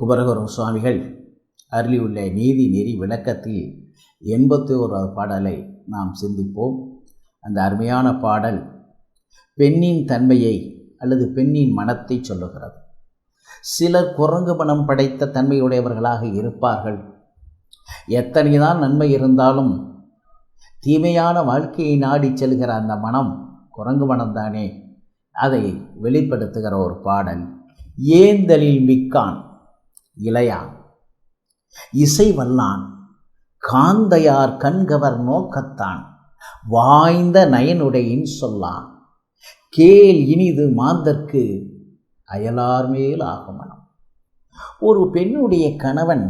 குமரகுரு சுவாமிகள் அருளியுள்ள நீதி நெறி விளக்கத்தில் எண்பத்தி ஓராவது பாடலை நாம் சிந்திப்போம். அந்த அருமையான பாடல் பெண்ணின் தன்மையை அல்லது பெண்ணின் மனத்தை சொல்லுகிறது. சிலர் குரங்கு மனம் படைத்த தன்மையுடையவர்களாக இருப்பார்கள். எத்தனைதான் நன்மை இருந்தாலும் தீமையான வாழ்க்கையை நாடி செல்கிற அந்த மனம் குரங்கு மனம்தானே? அதை வெளிப்படுத்துகிற ஒரு பாடல் ஏந்தலில் மிக்கான். இளையான் இசை வல்லான் காந்தையார் கண்கவர் நோக்கத்தான் வாய்ந்த நயனுடையின் சொல்லான். கேள் இனிது மாந்தற்கு அயலார் மேல் ஆகுமனம். ஒரு பெண்ணுடைய கணவன்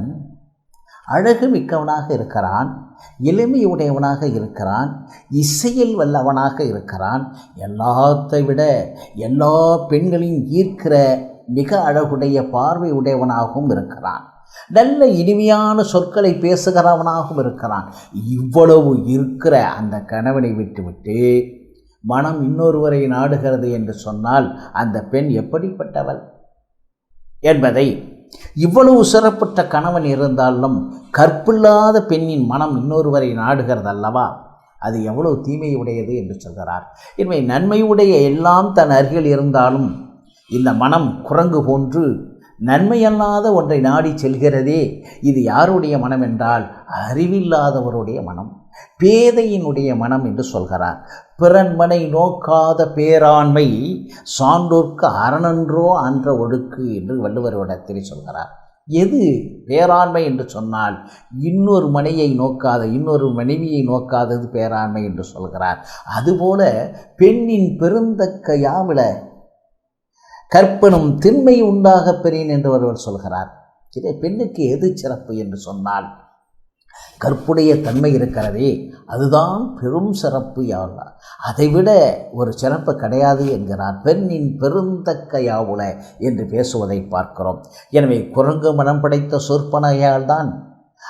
அழகு மிக்கவனாக இருக்கிறான் எளிமையுடையவனாக இருக்கிறான் இசையில் வல்லவனாக இருக்கிறான். எல்லாத்தை விட எல்லா பெண்களையும் ஈர்க்கிற மிக அழகுடைய பார்வை உடையவனாகவும் இருக்கிறான். நல்ல இனிமையான சொற்களை பேசுகிறவனாகவும் இருக்கிறான். இவ்வளவு இருக்கிற அந்த கணவனை விட்டுவிட்டு மனம் இன்னொருவரை நாடுகிறது என்று சொன்னால் அந்த பெண் எப்படிப்பட்டவள்? என்பதை இவ்வளவு சிறப்புற்ற கணவன் இருந்தாலும் கற்பில்லாத பெண்ணின் மனம் இன்னொருவரை நாடுகிறது அல்லவா? அது எவ்வளவு தீமை உடையது என்று சொல்கிறார். இனிமே நன்மையுடைய எல்லாம் தன் அருகில் இருந்தாலும் இந்த மனம் குரங்கு போன்று நன்மையல்லாத ஒன்றை நாடி செல்கிறதே இது யாருடைய மனம் என்றால் அறிவில்லாதவருடைய மனம். பேதையினுடைய மனம் என்று சொல்கிறார். பிறன்மனை நோக்காத பேராண்மை சான்றோர்க்கு அரணன்றோ அன்ற ஒடுக்கு என்று வள்ளுவரிடத்தில் சொல்கிறார். எது பேராண்மை என்று சொன்னால் இன்னொரு மனையை நோக்காத இன்னொரு மனைவியை நோக்காதது பேராண்மை என்று சொல்கிறார். அதுபோல பெண்ணின் பெருந்தக்க யாவில கற்பனும் திண்மை உண்டாக பெரியன் என்று ஒருவர் சொல்கிறார். இதை பெண்ணுக்கு எது சிறப்பு என்று சொன்னால் கற்புடைய தன்மை இருக்கிறதே அதுதான் பெரும் சிறப்பு யாவா அதைவிட ஒரு சிறப்பு கிடையாது என்கிறார். பெண்ணின் பெருந்தக்க யாவுல என்று பேசுவதை பார்க்கிறோம். எனவே குரங்கு மனம் படைத்த சொற்பனையால் தான்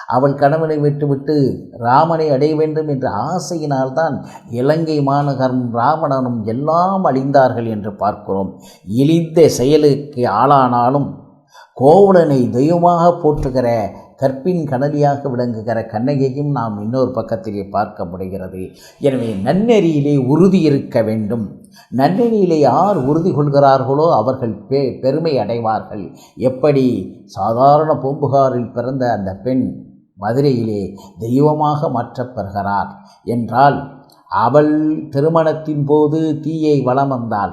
அவள் கணவனை விட்டுவிட்டு ராமனை அடைய வேண்டும் என்ற ஆசையினால்தான் இலங்கை மாநகரும் ராவணனும் எல்லாம் அழிந்தார்கள் என்று பார்க்கிறோம். இழிந்த செயலுக்கு ஆளானாலும் கோவலனை தெய்வமாக போற்றுகிற கற்பின் கணவியாக விளங்குகிற கண்ணகையும் நாம் இன்னொரு பக்கத்திலே பார்க்க முடிகிறது. எனவே நன்னெறியிலே உறுதி இருக்க வேண்டும். நன்னெறியிலே யார் உறுதி கொள்கிறார்களோ அவர்கள் பெ பெருமை அடைவார்கள். எப்படி? சாதாரண பூம்புகாரில் பிறந்த அந்த பெண் மதுரையிலே தெய்வமாக மாற்றப்பெறுகிறார். என்றால் அவள் திருமணத்தின் போது தீயை வளம் வந்தாள்.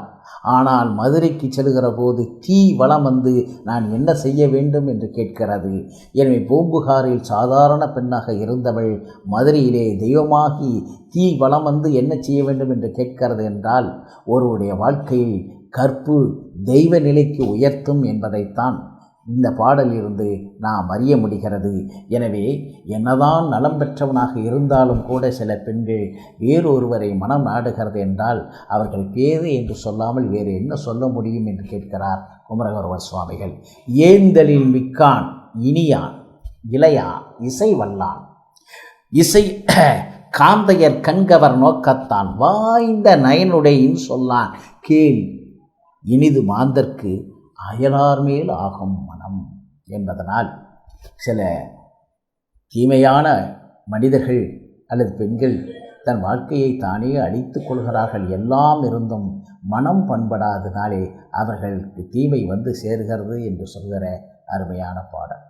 ஆனால் மதுரைக்கு செல்கிற போது தீ வளம் வந்து நான் என்ன செய்ய வேண்டும் என்று கேட்கிறது. எனவே பூம்புகாரில் சாதாரண பெண்ணாக இருந்தவள் மதுரையிலே தெய்வமாகி தீ வளம் வந்து என்ன செய்ய வேண்டும் என்று கேட்கிறது என்றால் ஒருவருடைய வாழ்க்கையில் கற்பு தெய்வ நிலைக்கு உயர்த்தும் என்பதைத்தான் இந்த பாடலிலிருந்து நாம் அறிய முடிகிறது. எனவே என்னதான் நலம் பெற்றவனாக இருந்தாலும் கூட சில பெண்கள் வேறொருவரை மனம் நாடுகிறது என்றால் அவர்கள் பேரு என்று சொல்லாமல் வேறு என்ன சொல்ல முடியும் என்று கேட்கிறார் குமரகர்வர் சுவாமிகள். ஏந்தலில் மிக்கான் இனியான் இளையா இசை வல்லான் இசை காந்தையர் கண்கவர் நோக்கத்தான் வாய்ந்த நயனுடையின் சொல்லான். கேள் இனிது மாந்தர்க்கு அயலார் மேல் ஆகும் மனம் என்பதனால் சில தீமையான மனிதர்கள் அல்லது பெண்கள் தன் வாழ்க்கையை தானே அழித்து கொள்கிறார்கள். எல்லாம் இருந்தும் மனம் பண்படாதனாலே அவர்களுக்கு தீமை வந்து சேர்கிறது என்று சொல்கிற அருமையான பாடல்.